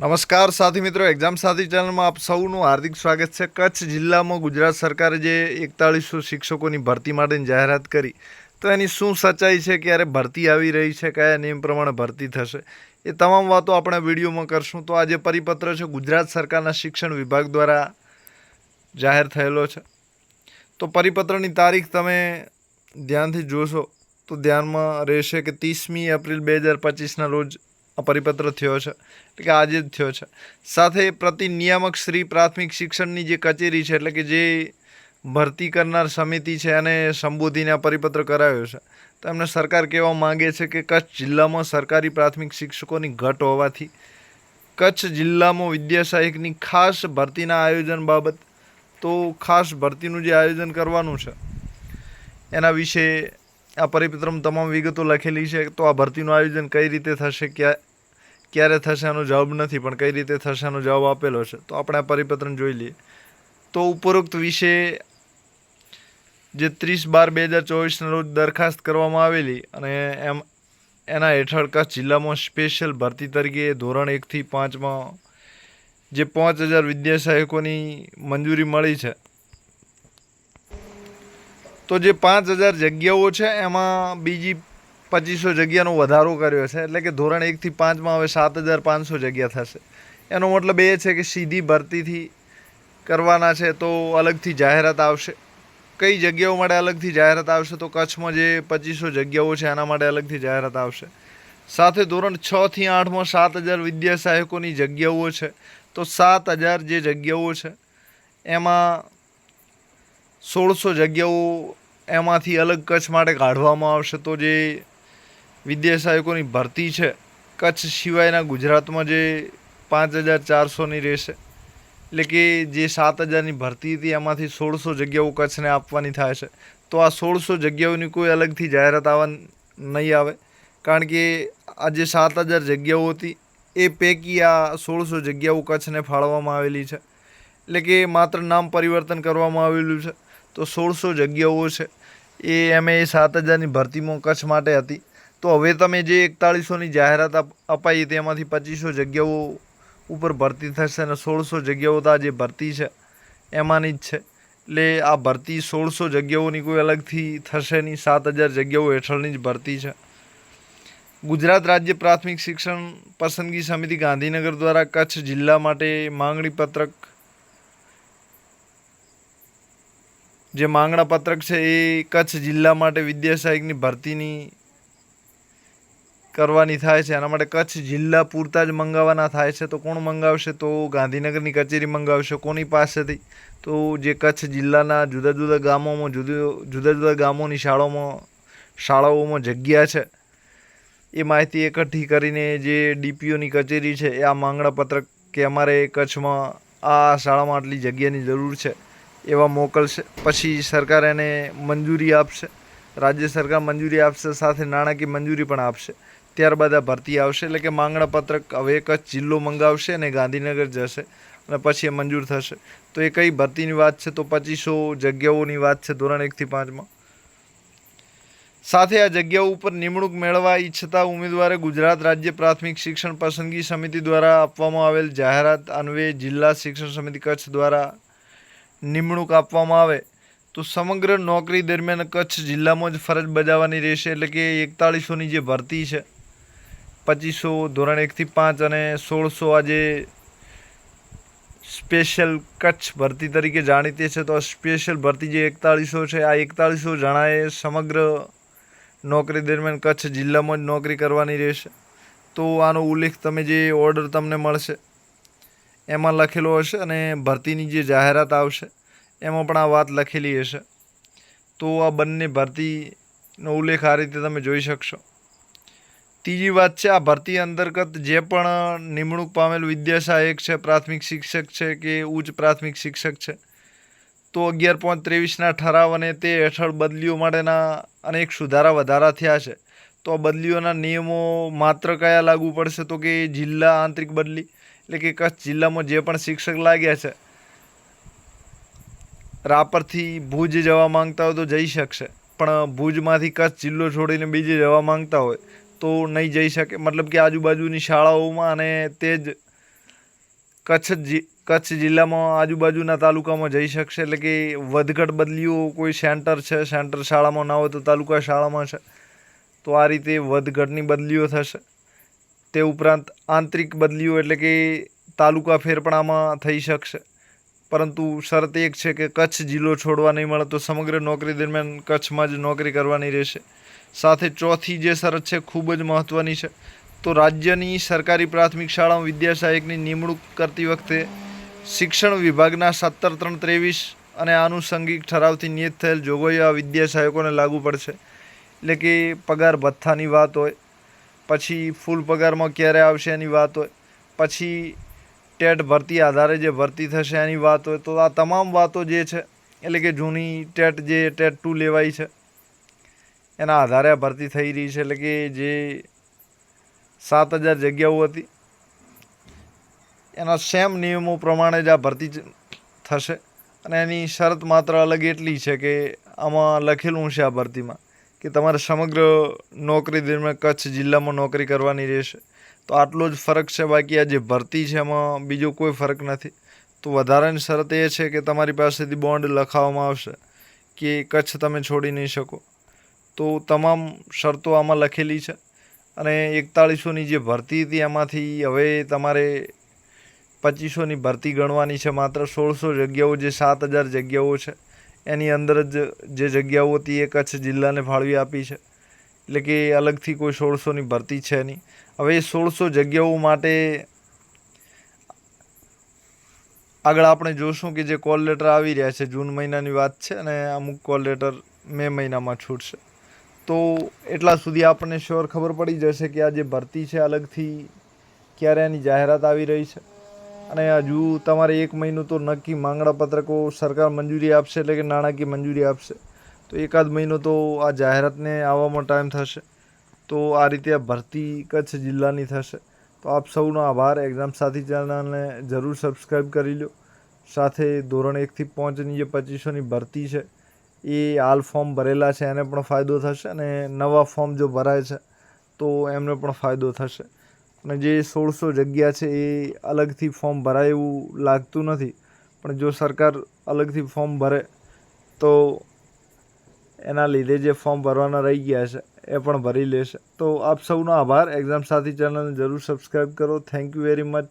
નમસ્કાર સાથી મિત્રો એક્ઝામ સાથી ચેનલમાં આપ સૌનું હાર્દિક સ્વાગત છે. કચ્છ જિલ્લામાં ગુજરાત સરકારે જે એકતાળીસો શિક્ષકોની ભરતી માટેની જાહેરાત કરી, તો એની શું સચ્ચાઈ છે, ક્યારે ભરતી આવી રહી છે, કયા નિયમ પ્રમાણે ભરતી થશે, એ તમામ વાતો આપણે વિડીયોમાં કરશું. તો આ જે પરિપત્ર છે, ગુજરાત સરકારના શિક્ષણ વિભાગ દ્વારા જાહેર થયેલો છે. તો પરિપત્રની તારીખ તમે ધ્યાનથી જોશો, તો ધ્યાનમાં રહેશે કે ત્રીસમી એપ્રિલ બે હજાર પચીસના રોજ પરિપત્ર થયો છે. એટલે કે આજે જ થયો છે. સાથે પ્રતિ નિયામક શ્રી પ્રાથમિક શિક્ષણની જે કચેરી છે, એટલે કે જે ભરતી કરનાર સમિતિ છે, એને સંબોધીને આ પરિપત્ર કરાયો છે. તો એમને સરકાર કહેવા માંગે છે કે કચ્છ જિલ્લામાં સરકારી પ્રાથમિક શિક્ષકોની ઘટ હોવાથી કચ્છ જિલ્લામાં વિદ્યા સહાયકની ખાસ ભરતીના આયોજન બાબત તો ખાસ ભરતીનું જે આયોજન કરવાનું છે, એના વિશે આ પરિપત્રમાં તમામ વિગતો લખેલી છે. તો આ ભરતીનું આયોજન કઈ રીતે થશે, ક્યાં ક્યારે થશે આનો જવાબ નથી, પણ કઈ રીતે થશે આનો જવાબ આપેલો છે, તો આપણે આ પરિપત્રને જોઈ લઈએ. તો ઉપરોક્ત વિશે જે ત્રીસ બાર બે હજાર ચોવીસના રોજ દરખાસ્ત કરવામાં આવેલી અને એમ, એના હેઠળ કચ્છ જિલ્લામાં સ્પેશિયલ ભરતી તરીકે ધોરણ એકથી પાંચમાં જે પાંચ હજાર વિદ્યાસહાયકોની મંજૂરી મળી છે. તો જે પાંચ હજાર જગ્યાઓ છે, એમાં બીજી પચીસો જગ્યાનો વધારો કર્યો છે, એટલે કે ધોરણ એકથી પાંચમાં હવે સાત હજાર પાંચસો જગ્યા થશે. એનો મતલબ એ છે કે સીધી ભરતીથી કરવાના છે તો અલગથી જાહેરાત આવશે. કઈ જગ્યાઓ માટે અલગથી જાહેરાત આવશે તો કચ્છમાં જે પચીસો જગ્યાઓ છે એના માટે અલગથી જાહેરાત આવશે. સાથે ધોરણ છથી આઠમાં સાત હજાર વિદ્યા સહાયકોની જગ્યાઓ છે, તો સાત હજાર જે જગ્યાઓ છે, એમાં સોળસો જગ્યાઓ એમાંથી અલગ કચ્છ માટે કાઢવામાં આવશે. તો જે વિદ્યા સહાયકોની ભરતી છે. કચ્છ સિવાયના ગુજરાતમાં જે પાંચ હજાર ચારસોની રહેશે એટલે કે જે સાત હજારની ભરતી હતી, એમાંથી સોળસો જગ્યાઓ કચ્છને આપવાની થાય છે. તો આ સોળસો જગ્યાઓની કોઈ અલગથી જાહેરાત આવવા નહીં આવે. કારણ કે આ જે સાત હજાર જગ્યાઓ હતી, એ પૈકી આ સોળસો જગ્યાઓ કચ્છને ફાળવવામાં આવેલી છે. એટલે કે માત્ર નામ પરિવર્તન કરવામાં આવેલું છે. તો સોળસો જગ્યાઓ છે. એ એમ એ સાત હજારની ભરતીમાં કચ્છ માટે હતી. તો હવે તમે જે એકતાળીસોની જાહેરાત અપાઈ તેમાંથી પચીસો જગ્યાઓ ઉપર ભરતી થશે અને સોળસો જગ્યાઓ તો આ જે ભરતી છે, એમાંની જ છે. એટલે આ ભરતી સોળસો જગ્યાઓની કોઈ અલગથી થશે નહીં, સાત હજાર જગ્યાઓ હેઠળની જ ભરતી છે. ગુજરાત રાજ્ય પ્રાથમિક શિક્ષણ પસંદગી સમિતિ ગાંધીનગર દ્વારા કચ્છ જિલ્લા માટે માંગણી પત્રક જે માંગણા પત્રક છે એ કચ્છ જિલ્લા માટે વિદ્યાસહાયકની ભરતીની કરવાની થાય છે. એના માટે કચ્છ જિલ્લા પૂરતા જ મંગાવવાના થાય છે. તો કોણ મંગાવશે? તો ગાંધીનગરની કચેરી મંગાવશે કોની પાસેથી? તો જે કચ્છ જિલ્લાના જુદા જુદા ગામોમાં, જુદા જુદા જુદા ગામોની શાળાઓમાં શાળાઓમાં જગ્યા છે. એ માહિતી એકઠી કરીને જે ડીપીઓની કચેરી છે, એ આ માંગણા પત્રક કે અમારે કચ્છમાં આ શાળામાં આટલી જગ્યાની જરૂર છે, એવા મોકલશે. પછી સરકાર એને મંજૂરી આપશે. રાજ્ય સરકાર મંજૂરી આપશે, સાથે નાણાકીય મંજૂરી પણ આપશે. ત્યારબાદ આ ભરતી આવશે. એટલે કે માંગણા પત્રક હવે કચ્છ જિલ્લો મંગાવશે અને ગાંધીનગર જશે અને પછી એ મંજૂર થશે. તો એ કઈ ભરતીની વાત છે? તો પચીસો જગ્યાઓની વાત છે ધોરણ એકથી પાંચમાં. સાથે આ જગ્યાઓ ઉપર નિમણૂક મેળવવા ઈચ્છતા ઉમેદવારે ગુજરાત રાજ્ય પ્રાથમિક શિક્ષણ પસંદગી સમિતિ દ્વારા આપવામાં આવેલ જાહેરાત અન્વયે જિલ્લા શિક્ષણ સમિતિ કચ્છ દ્વારા નિમણૂક આપવામાં આવે. તો સમગ્ર નોકરી દરમિયાન કચ્છ જિલ્લામાં જ ફરજ બજાવવાની રહેશે. એટલે કે એકતાળીસોની જે ભરતી છે પચીસો, ધોરણ એકથી પાંચ અને સોળસો આજે સ્પેશિયલ કચ્છ ભરતી તરીકે જાણીતી છે, તો સ્પેશિયલ ભરતી જે એકતાળીસો છે, આ એકતાળીસો જણાએ સમગ્ર નોકરી દરમિયાન કચ્છ જિલ્લામાં જ નોકરી કરવાની રહેશે. તો આનો ઉલ્લેખ તમે જે ઓર્ડર તમને મળશે, એમાં લખેલો હશે અને ભરતીની જે જાહેરાત આવશે, એમાં પણ આ વાત લખેલી હશે. તો આ બંને ભરતીનો ઉલ્લેખ આ રીતે તમે જોઈ શકશો. ત્રીજી વાત છે, આ ભરતી અંતર્ગત જે પણ નિમણૂક પામેલ વિદ્યા સહાયક છે, પ્રાથમિક શિક્ષક છે કે ઉચ્ચ પ્રાથમિક શિક્ષક છે, તો અગિયાર પોઈન્ટ ત્રેવીસના ઠરાવ અને તે હેઠળ બદલીઓ માટેના અનેક સુધારા વધારા થયા છે. તો આ બદલીઓના નિયમો માત્ર કયા લાગુ પડશે તો કે જિલ્લા આંતરિક બદલી, એટલે કે કચ્છ જિલ્લામાં જે પણ શિક્ષક લાગ્યા છે, રાપરથી ભુજ જવા માંગતા હોય તો જઈ શકશે, પણ ભુજમાંથી કચ્છ જિલ્લો છોડીને બીજે જવા માંગતા હોય તો નહીં જઈ શકે. મતલબ કે આજુબાજુની શાળાઓમાં અને તે જ કચ્છ કચ્છ જિલ્લામાં આજુબાજુના તાલુકામાં જઈ શકશે. એટલે કે વધઘટ બદલીઓ કોઈ સેન્ટર છે, સેન્ટર શાળામાં ના હોય તો તાલુકા શાળામાં છે. તો આ રીતે વધઘટની બદલીઓ થશે. તે ઉપરાંત આંતરિક બદલીઓ એટલે કે તાલુકા ફેરપણામાં થઈ શકશે. પરંતુ શરત એક છે કે કચ્છ જિલ્લો છોડવા નહીં મળે તો સમગ્ર નોકરી દરમિયાન કચ્છમાં જ નોકરી કરવાની રહેશે. સાથે ચોથી જે શરત છે ખૂબ જ મહત્ત્વની છે. તો રાજ્યની સરકારી પ્રાથમિક શાળામાં વિદ્યા સહાયકની નિમણૂક કરતી વખતે શિક્ષણ વિભાગના સત્તર ત્રણ ત્રેવીસ અને આનુષંગિક ઠરાવથી નિયત થયેલ જોગવાઈઓ આ વિદ્યા સહાયકોને લાગુ પડશે. એટલે કે પગાર ભથ્થાની વાત હોય, પછી ફૂલ પગારમાં ક્યારે આવશે એની વાત હોય, પછી ટેટ ભરતી આધારે જે ભરતી થશે એની વાત હોય તો આ તમામ વાતો જે છે, એટલે કે જૂની ટેટ જે ટેટ ટુ લેવાઈ છે, એના આધારે આ ભરતી થઈ રહી છે, એટલે કે જે સાત હજાર જગ્યાઓ હતી, એના સેમ નિયમો પ્રમાણે જ આ ભરતી થશે. અને એની શરત માત્ર અલગ એટલી છે કે આમાં લખેલું છે આ ભરતીમાં કે તમારે સમગ્ર નોકરી દરમિયાન કચ્છ જિલ્લામાં નોકરી કરવાની રહેશે. તો આટલો જ ફરક છે, બાકી આ જે ભરતી છે, એમાં બીજો કોઈ ફરક નથી. તો વધારાની શરત એ છે કે તમારી પાસેથી બોન્ડ લખાવવામાં આવશે કે કચ્છ તમે છોડી નહીં શકો. તો તમામ શરતો આમાં લખેલી છે અને એકતાળીસોની જે ભરતી હતી એમાંથી હવે તમારે પચીસોની ભરતી ગણવાની છે, માત્ર સોળસો જગ્યાઓ જે સાત હજાર જગ્યાઓ છે, એની અંદર જ જે જગ્યાઓ હતી એ કચ્છ જિલ્લાને ફાળવી આપી છે. એટલે કે અલગથી કોઈ સોળસોની ભરતી છે નહીં. હવે એ સોળસો જગ્યાઓ માટે આગળ આપણે જોશું કે જે કોલ લેટર આવી રહ્યા છે, જૂન મહિનાની વાત છે અને અમુક કોલ લેટર મે મહિનામાં છૂટશે. તો એટલા સુધી આપણને શ્યોર ખબર પડી જશે કે આ જે ભરતી છે અલગથી ક્યારે એની જાહેરાત આવી રહી છે. અને હજુ તમારે એક મહિનો તો નક્કી માંગણા પત્રકો સરકાર મંજૂરી આપશે એટલે કે નાણાકીય મંજૂરી આપશે. તો એકાદ મહિનો તો આ જાહેરાતને આવવામાં ટાઈમ થશે. તો આ રીતે આ ભરતી કચ્છ જિલ્લાની થશે. તો આપ સૌનો આભાર. એક્ઝામ સાથી ચેનલને જરૂર સબસ્ક્રાઈબ કરી લો. સાથે ધોરણ એકથી પાંચની જે પચીસોની ભરતી છે, એ હાલ ફોર્મ ભરેલા છે, એને પણ ફાયદો થશે અને નવા ફોર્મ જો ભરાય છે, તો એમને પણ ફાયદો થશે. અને જે સોળસો જગ્યા છે, એ અલગથી ફોર્મ ભરાય એવું લાગતું નથી. પણ જો સરકાર અલગથી ફોર્મ ભરે, તો એના લીધે જે ફોર્મ ભરવાના રહી ગયા છે, એ પણ ભરી લેશે. તો આપ સૌનો આભાર. એક્ઝામ સાથી ચેનલને જરૂર સબસ્ક્રાઈબ કરો. Thank you very much